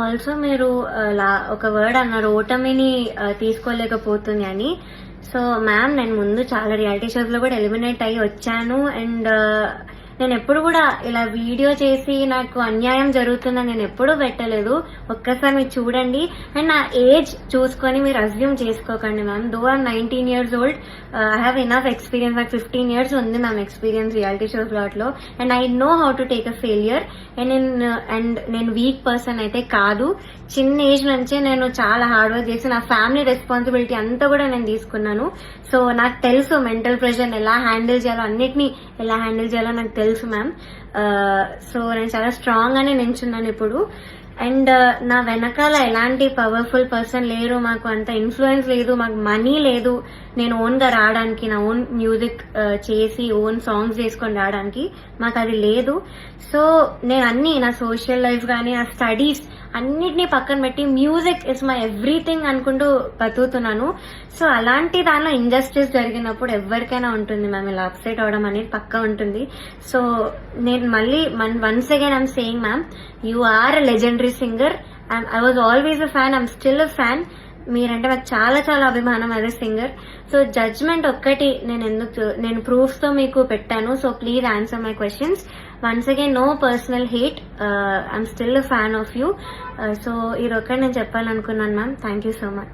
Also మీరు uh, ఒక word అన్నారు ఓటమిని uh, తీసుకోలేకపోతుంది అని సో మ్యామ్ నేను ముందు చాలా రియాలిటీ షోస్లో కూడా ఎలిమినేట్ అయ్యి వచ్చాను. అండ్ నేను ఎప్పుడు కూడా ఇలా వీడియో చేసి నాకు అన్యాయం జరుగుతుందని నేను ఎప్పుడూ పెట్టలేదు. ఒక్కసారి మీరు చూడండి. అండ్ నా ఏజ్ చూసుకొని మీరు అజ్యూమ్ చేసుకోకండి ma'am though are nineteen years old I have enough experience నాకు ఫిఫ్టీన్ ఇయర్స్ ఉంది ma'am experience reality షోస్లో. And I know how to take a failure and నేను అండ్ నేను వీక్ పర్సన్ అయితే కాదు. చిన్న ఏజ్ నుంచే నేను చాలా హార్డ్ వర్క్ చేసి నా ఫ్యామిలీ రెస్పాన్సిబిలిటీ అంతా కూడా నేను తీసుకున్నాను. సో నాకు తెలుసు మెంటల్ ప్రెషర్ ఎలా హ్యాండిల్ చేయాలో అన్నిటినీ ఎలా హ్యాండిల్ చేయాలో నాకు తెలుసు మ్యామ్ సో uh, నేను చాలా స్ట్రాంగ్ అని నించున్నాను ఇప్పుడు. అండ్ uh, నా వెనకాల ఎలాంటి పవర్ఫుల్ పర్సన్ లేరు. మాకు అంత ఇన్ఫ్లుయెన్స్ లేదు. మాకు మనీ లేదు. నేను ఓన్గా రావడానికి నా ఓన్ మ్యూజిక్ uh, చేసి ఓన్ సాంగ్స్ చేసుకొని రావడానికి మాకు అది లేదు. సో నేను అన్ని నా సోషల్ లైఫ్ కానీ నా స్టడీస్ అన్నిటినీ పక్కన పెట్టి మ్యూజిక్ ఇస్ మై ఎవ్రీథింగ్ అనుకుంటూ బతుకుతున్నాను. సో అలాంటి దానిలో ఇంజస్టిస్ జరిగినప్పుడు ఎవరికైనా ఉంటుంది మ్యామ్ ఇలా అప్సెట్ అవడం అనేది పక్క ఉంటుంది. సో నేను మళ్ళీ once again I'm saying ma'am you are legendary singer I was always a fan I'm still a fan మీరంటే నాకు చాలా చాలా అభిమానం అదే సింగర్ సో జడ్జ్మెంట్ ఒక్కటి నేను ఎందుకు నేను ప్రూఫ్స్తో మీకు పెట్టాను. So please answer my questions once again no personal hate I'm still fan of you so ఇది ఒక్కటి నేను చెప్పాలనుకున్నాను ma'am thank you so much